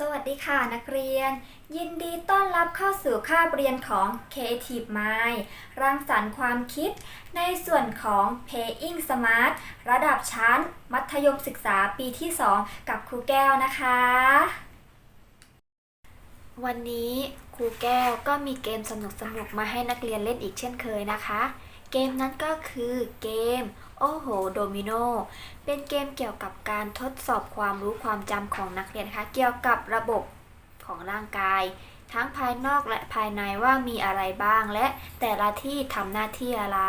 สวัสดีค่ะนักเรียน ยินดีต้อนรับเข้าสู่คาบเรียนของ Creative Mind รังสรรค์ความคิด ในส่วนของ Paying Smart ระดับชั้น มัธยมศึกษาปีที่ 2 กับครูแก้วนะคะ วันนี้ครูแก้วก็มีเกมสนุกๆ มาให้นักเรียนเล่นอีกเช่นเคยนะคะ เกมนั้นก็คือเกม โอ้โห โดมิโน เป็นเกมเกี่ยวกับการทดสอบความรู้ความจำของนักเรียนนะคะ เกี่ยวกับระบบของร่างกาย ทั้งภายนอกและภายในว่ามีอะไรบ้าง และแต่ละที่ทำหน้าที่อะไร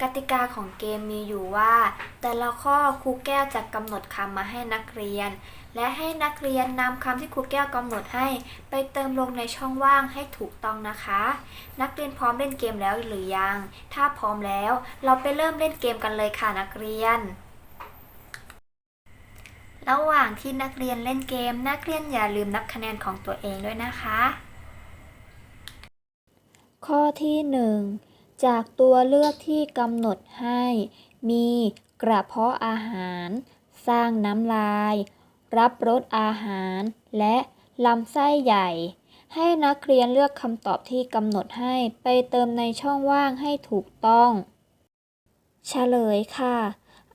กติกาของเกมมีอยู่ว่า แต่ละข้อครูแก้วจะกำหนดคำมาให้นักเรียน และให้นักเรียนนำคำที่ครูแก้วกำหนดให้ ไปเติมลงในช่องว่างให้ถูกต้องนะคะ นักเรียนพร้อมเล่นเกมแล้วหรือยัง ถ้าพร้อมแล้ว เราไปเริ่มเล่นเกมกันเลยค่ะนักเรียน ระหว่างที่นักเรียนเล่นเกม นักเรียนอย่าลืมนับคะแนนของตัวเองด้วยนะคะ ข้อที่ 1 จากตัวเลือกที่กำหนดให้ มีกระเพาะอาหาร สร้างน้ำลาย รับรสอาหาร และลำไส้ใหญ่ ให้นักเรียนเลือกคำตอบที่กำหนดให้ไปเติมในช่องว่างให้ถูกต้อง เฉลยค่ะ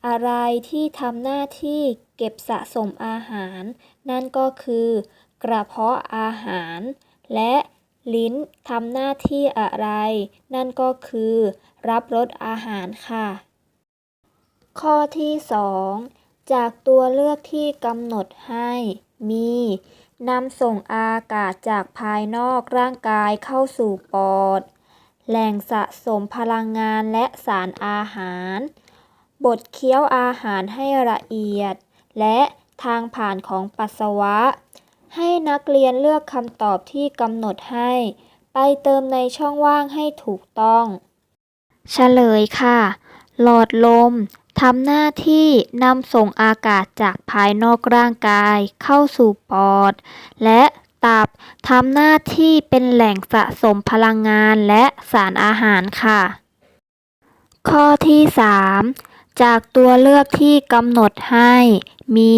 อะไรที่ทำหน้าที่ เก็บสะสมอาหาร นั่นก็คือกระเพาะอาหาร และลิ้นทำหน้าที่อะไร นั่นก็คือ รับรสอาหารค่ะ ข้อที่ 2 จากตัวเลือกที่กำหนดให้มีนำส่งอากาศจากภายนอกร่างกายเข้าสู่ปอด แหล่งสะสมพลังงานและสารอาหาร บดเคี้ยวอาหารให้ละเอียด และทางผ่านของปัสสาวะ ให้นักเรียนเลือกคำตอบที่กำหนดให้ ไปเติมในช่องว่างให้ถูกต้อง เฉลยค่ะ หลอดลมทำหน้าที่นำส่งอากาศจากภายนอกร่างกายเข้าสู่ปอด และตับทำหน้าที่เป็นแหล่งสะสมพลังงานและสารอาหารค่ะ ข้อที่ 3 จากตัวเลือกที่กำหนดให้ มี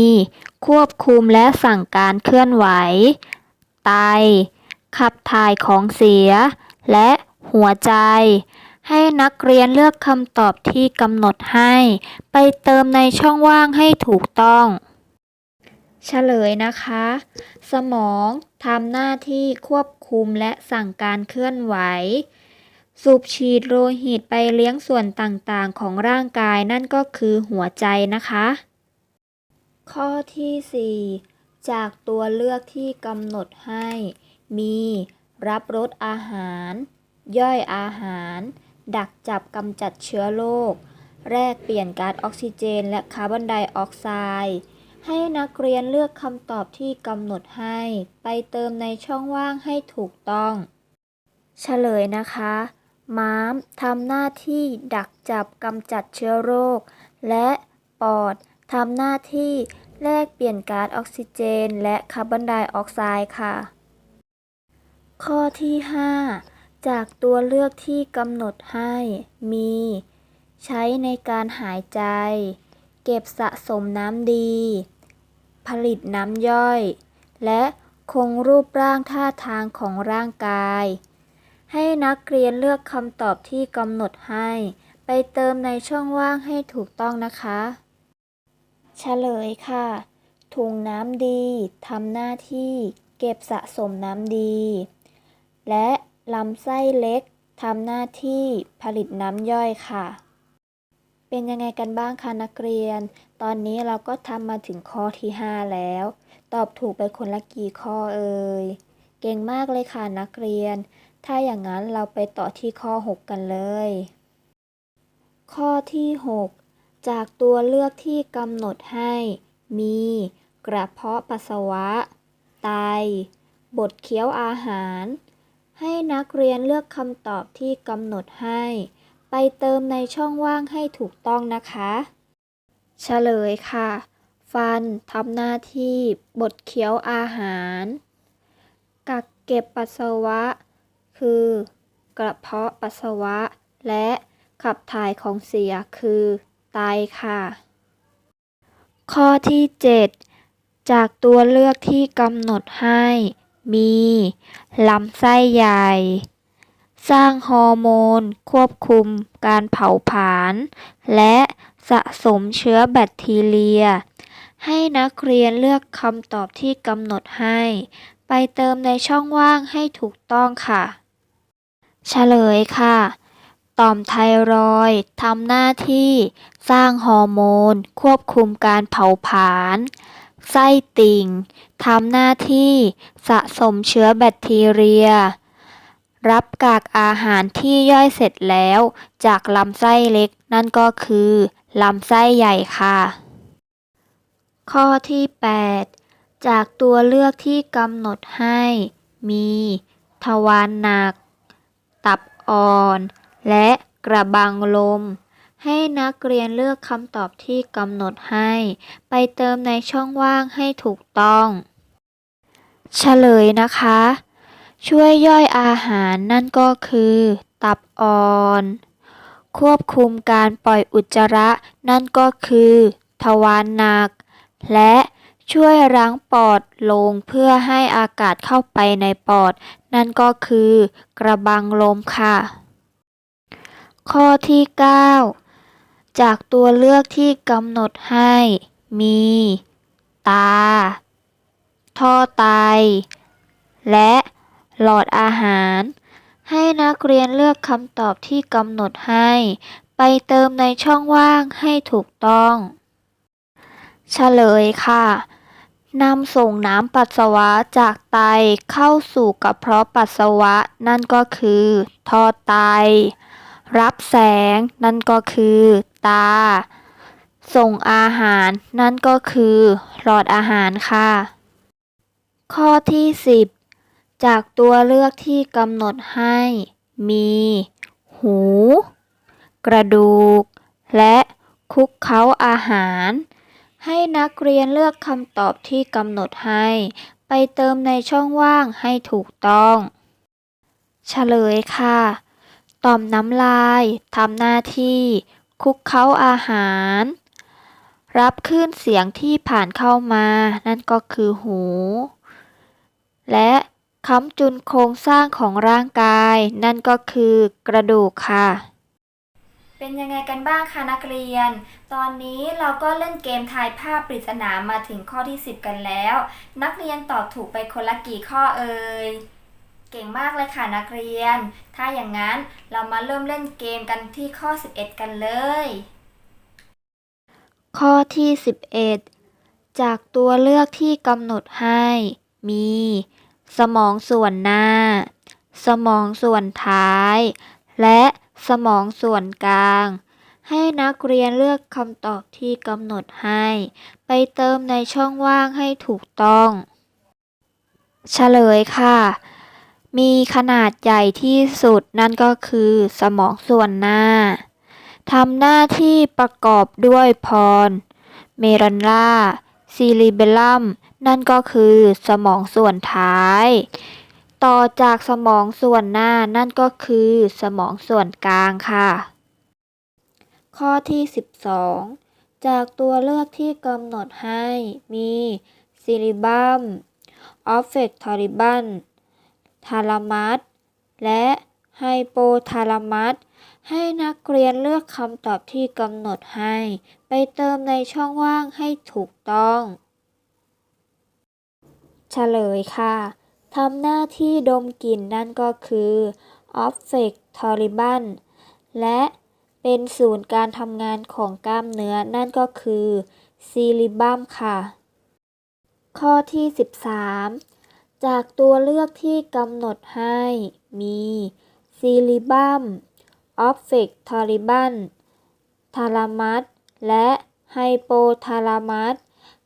ควบคุมและสั่งการเคลื่อนไหว ไต ขับถ่ายของเสีย และหัวใจ ให้นักเรียนเลือกคำตอบที่กำหนดให้ ไปเติมในช่องว่างให้ถูกต้อง เฉลยนะคะ สมองทำหน้าที่ควบคุมและสั่งการเคลื่อนไหวสูบฉีดโลหิตไปเลี้ยงส่วนต่างๆ ของร่างกายนั่นก็คือหัวใจนะคะ ข้อที่ 4 จากตัวเลือกที่กำหนดให้ มี รับรสอาหาร ย่อยอาหาร ดักจับกำจัดเชื้อโรค แลกเปลี่ยนก๊าซออกซิเจนและคาร์บอนไดออกไซด์ให้นักเรียนเลือกคำตอบที่กำหนดให้ ไปเติมในช่องว่างให้ถูกต้อง เฉลยนะคะ ม้ามทำหน้าที่ดักจับกำจัดเชื้อโรค และปอดทำหน้าที่ แลกเปลี่ยนก๊าซออกซิเจน และคาร์บอนไดออกไซด์ค่ะ ข้อที่ 5 จากตัวเลือกที่กำหนดให้มี ใช้ในการหายใจ เก็บสะสมน้ำดี ผลิตน้ำย่อย และคงรูปร่างท่าทางของร่างกาย ให้นักเรียนเลือกคำตอบที่กำหนดให้ ไปเติมในช่องว่างให้ถูกต้องนะคะ เฉลยค่ะ ถุงน้ำดีทำหน้าที่เก็บสะสมน้ำดี และลำไส้เล็กทำหน้าที่ผลิตน้ำย่อยค่ะ เป็นยังไงกันบ้างคะนักเรียน ตอนนี้เราก็ทำมาถึงข้อที่ 5 แล้ว ตอบถูกไปคนละกี่ข้อเอ่ย เก่งมากเลยค่ะนักเรียน ถ้าอย่างนั้นเราไปต่อที่ข้อ 6 กันเลย ข้อที่ 6 จากตัวเลือกที่กำหนดให้ มี กระเพาะปัสสาวะ ไตบดเคี้ยวอาหาร ให้นักเรียนเลือกคำตอบที่กำหนดให้ ไปเติมในช่องว่างให้ถูกต้องนะคะ เฉลยค่ะ ฟันทำหน้าที่บดเคี้ยวอาหาร กักเก็บปัสสาวะ คือ กระเพาะปัสสาวะ และขับถ่ายของเสียคือ ไตค่ะ ข้อที่ 7 จากตัวเลือกที่กำหนดให้ มีลำไส้ใหญ่ สร้างฮอร์โมน ควบคุมการเผาผลาญและสะสมเชื้อแบคทีเรีย ให้นักเรียนเลือกคำตอบที่กำหนดให้ ไปเติมในช่องว่างให้ถูกต้องค่ะ เฉลยค่ะ ต่อมไทรอยด์ทำหน้าที่สร้างฮอร์โมน ควบคุมการเผาผลาญ ไส้ติ่งทำหน้าที่สะสมเชื้อแบคทีเรีย รับกากอาหารที่ย่อยเสร็จแล้ว จากลำไส้เล็กนั่นก็คือลำไส้ใหญ่ค่ะ ข้อที่ 8 จากตัวเลือกที่กำหนดให้ มี ทวารหนัก ตับอ่อน และกระบังลม ให้นักเรียนเลือกคำตอบที่กำหนดให้ ไปเติมในช่องว่างให้ถูกต้อง เฉลยนะคะ ช่วยย่อยอาหารนั่นก็คือ ตับอ่อน ควบคุมการปล่อยอุจจาระนั่นก็คือ ทวารหนัก และช่วยรั้งปอดลงเพื่อให้อากาศเข้าไปในปอด นั่นก็คือกระบังลมค่ะ ข้อที่ 9 จากตัวเลือกที่กำหนดให้ มี ตา ท่อไต และหลอดอาหาร ให้นักเรียนเลือกคำตอบที่กำหนดให้ ไปเติมในช่องว่างให้ถูกต้องเฉลยค่ะนำส่งน้ำปัสสาวะจากไตเข้าสู่กระเพาะปัสสาวะ นั่นก็คือ ท่อไต รับแสง นั่นก็คือตา ส่งอาหาร นั่นก็คือหลอดอาหารค่ะ ข้อที่ 10 จากตัวเลือกที่กำหนดให้ มี หู กระดูก และคุกเค้าอาหาร ให้นักเรียนเลือกคำตอบที่กำหนดให้ ไปเติมในช่องว่างให้ถูกต้อง เฉลยค่ะ ต่อมน้ำลายทำหน้าที่ คุกเค้าอาหาร รับคลื่นเสียงที่ผ่านเข้ามา นั่นก็คือหู และค้ำจุนโครงสร้างของร่างกาย นั่นก็คือกระดูกค่ะ เป็นยังไงกันบ้างคะนักเรียน ตอนนี้เราก็เล่นเกมทายภาพปริศนามาถึงข้อที่ 10 กันแล้ว นักเรียนตอบถูกไปคนละกี่ข้อเอ่ย เก่งมากเลยค่ะนักเรียน ถ้าอย่างนั้นเรามาเริ่มเล่นเกมกันที่ข้อ 11 กันเลย ข้อที่ 11 จากตัวเลือกที่กำหนดให้ มี สมองส่วนหน้า สมองส่วนท้าย และสมองส่วนกลาง ให้นักเรียนเลือกคำตอบที่กำหนดให้ ไปเติมในช่องว่างให้ถูกต้อง เฉลยค่ะ มีขนาดใหญ่ที่สุดนั่นก็คือสมองส่วนหน้าทำหน้าที่ประกอบด้วยพร เมรันล่าซีริเบลลัม นั่นก็คือสมองส่วนท้าย ต่อจากสมองส่วนหน้านั่นก็คือสมองส่วนกลางค่ะ ข้อที่ 12 จากตัวเลือกที่กำหนดให้มีซิลิบัมออฟเฟกทอริบัน ทาลามัสและไฮโปทาลามัสให้นักเรียนเลือกคำตอบที่กำหนดให้ ไปเติมในช่องว่างให้ถูกต้อง เฉลยค่ะทำหน้าที่ดมกลิ่นนั่นก็คือออฟเฟกทอริบันและเป็นศูนย์การทำงานของกล้ามเนื้อนั่นก็คือซีลิบัมค่ะ ข้อที่ 13 จากตัวเลือกที่กำหนดให้มี ซีลิบัม ออฟเฟกทอริบัน ทาลามัสและไฮโปทาลามัส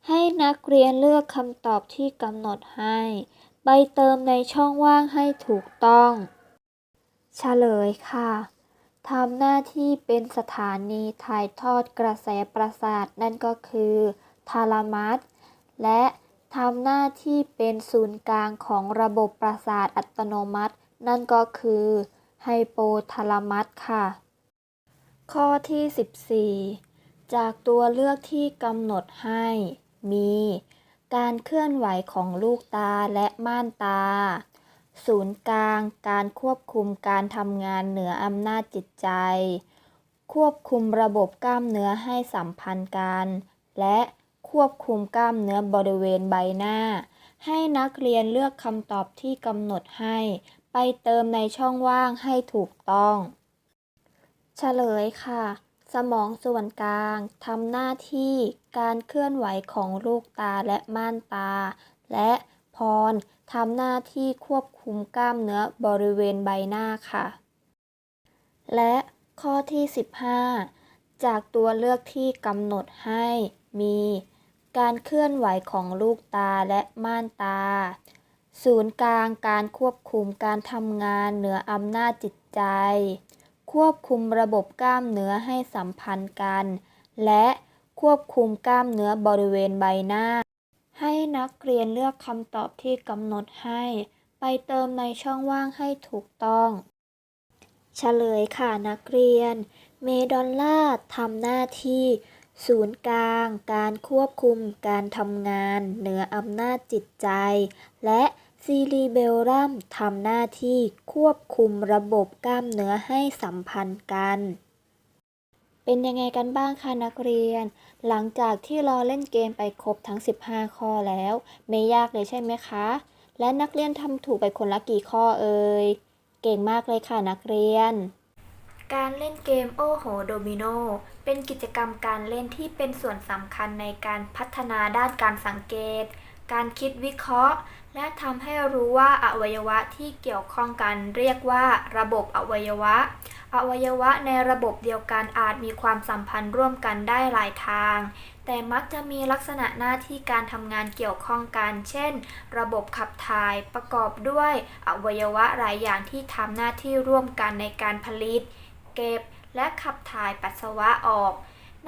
ให้นักเรียนเลือกคำตอบที่กำหนดให้ ไปเติมในช่องว่างให้ถูกต้อง เฉลยค่ะทำหน้าที่เป็นสถานีถ่ายทอดกระแสประสาทนั่นก็คือ ทาลามัสและ ทำหน้าที่เป็นศูนย์กลางของระบบประสาทอัตโนมัติ นั่นก็คือไฮโปทาลามัสค่ะ ข้อที่ 14 จากตัวเลือกที่กำหนดให้ มี การเคลื่อนไหวของลูกตาและม่านตา ศูนย์กลางการควบคุมการทำงานเหนืออำนาจจิตใจ ควบคุมระบบกล้ามเนื้อให้สัมพันธ์กัน และ ควบคุมกล้ามเนื้อบริเวณใบหน้า ให้นักเรียนเลือกคำตอบที่กำหนดให้ ไปเติมในช่องว่างให้ถูกต้อง เฉลยค่ะ สมองส่วนกลางทำหน้าที่การเคลื่อนไหวของลูกตาและม่านตา และพรทำหน้าที่ควบคุมกล้ามเนื้อบริเวณใบหน้าค่ะ และข้อที่ 15 จากตัวเลือกที่กำหนดให้มี การเคลื่อนไหวของลูกตาและม่านตา ศูนย์กลางการควบคุมการทำงานเหนืออำนาจจิตใจ ควบคุมระบบกล้ามเนื้อให้สัมพันธ์กัน และควบคุมกล้ามเนื้อบริเวณใบหน้า ให้นักเรียนเลือกคำตอบที่กำหนดให้ ไปเติมในช่องว่างให้ถูกต้อง เฉลยค่ะนักเรียน เมดอลล่าทำหน้าที่ ศูนย์กลาง การควบคุมการทำงาน เหนืออำนาจจิตใจ และซีรีเบลรัมทำหน้าที่ควบคุมระบบกล้ามเนื้อให้สัมพันธ์กัน เป็นยังไงกันบ้างคะนักเรียน หลังจากที่เราเล่นเกมไปครบทั้ง 15 ข้อแล้ว ไม่ยากเลยใช่ไหมคะ และนักเรียนทำถูกไปคนละกี่ข้อเอ่ย เก่งมากเลยค่ะนักเรียน การเล่นเกมโอโหโดมิโน เป็นกิจกรรมการเล่นที่เป็นส่วนสำคัญในการพัฒนาด้านการสังเกต การคิดวิเคราะห์ และทำให้รู้ว่าอวัยวะที่เกี่ยวข้องกันเรียกว่า ระบบอวัยวะ อวัยวะในระบบเดียวกันอาจมีความสัมพันธ์ร่วมกันได้หลายทาง แต่มักจะมีลักษณะหน้าที่การทำงานเกี่ยวข้องกัน เช่น ระบบขับถ่ายประกอบด้วย อวัยวะหลายอย่างที่ทำหน้าที่ร่วมกันในการผลิต เก็บ และขับถ่ายปัสสาวะออก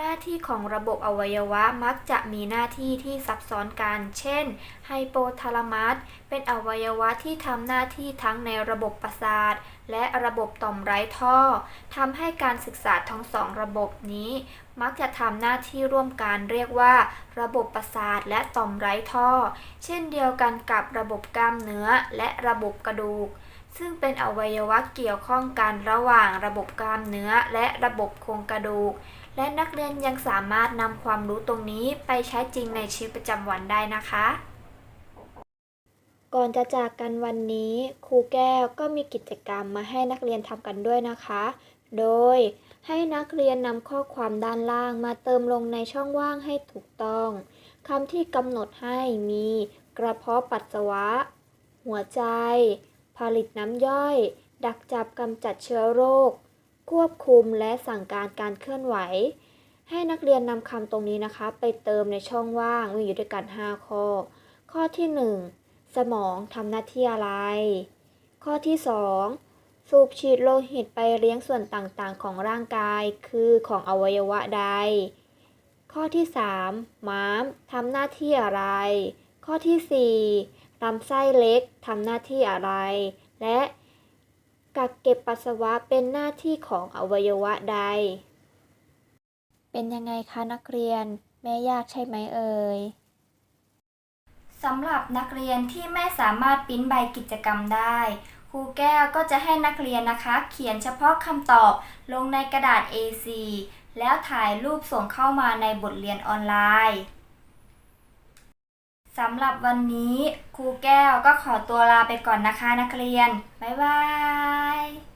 หน้าที่ของระบบอวัยวะมักจะมีหน้าที่ที่ซับซ้อนกัน เช่น ไฮโปทาลามัสเป็นอวัยวะที่ทำหน้าที่ทั้งในระบบประสาท และระบบต่อมไร้ท่อทำให้การศึกษาทั้งสองระบบนี้ มักจะทำหน้าที่ร่วมกันเรียกว่า ระบบประสาทและต่อมไร้ท่อ เช่นเดียวกันกับระบบกล้ามเนื้อและระบบกระดูก ซึ่งเป็นอวัยวะเกี่ยวข้องกันระหว่างระบบกล้ามเนื้อและระบบโครงกระดูก และนักเรียนยังสามารถนำความรู้ตรงนี้ไปใช้จริงในชีวิตประจำวันได้นะคะ ก่อนจะจากกันวันนี้ ครูแก้วก็มีกิจกรรมมาให้นักเรียนทำกันด้วยนะคะ โดยให้นักเรียนนำข้อความด้านล่างมาเติมลงในช่องว่างให้ถูกต้องคำที่กำหนดให้มี กระเพาะปัสสาวะ หัวใจ ผลิตน้ำย่อย ดักจับกำจัดเชื้อโรค ควบคุมและสั่งการการเคลื่อนไหว ให้นักเรียนนำคำตรงนี้นะคะ ไปเติมในช่องว่างมีอยู่ด้วยกัน 5 ข้อ ข้อที่ 1 สมองทำหน้าที่อะไร ข้อที่ 2 สูบฉีดโลหิตไปเลี้ยงส่วนต่างๆ ของร่างกายคือของอวัยวะใด ข้อที่ 3 ม้ามทำหน้าที่อะไร ข้อที่ 4 ลำไส้เล็กทำหน้าที่อะไร และกักเก็บปัสสาวะเป็นหน้าที่ของอวัยวะใด เป็นยังไงคะนักเรียน แม่ยากใช่ไหมเอ่ยสำหรับนักเรียนที่ไม่สามารถปิ้นใบกิจกรรมได้ ครูแก้วก็จะให้นักเรียนนะคะ เขียนเฉพาะคำตอบลงในกระดาษ A4 แล้วถ่ายรูปส่งเข้ามาในบทเรียนออนไลน์ สำหรับวันนี้ครูแก้วก็ขอตัวลาไปก่อนนะคะนักเรียน บ๊ายบาย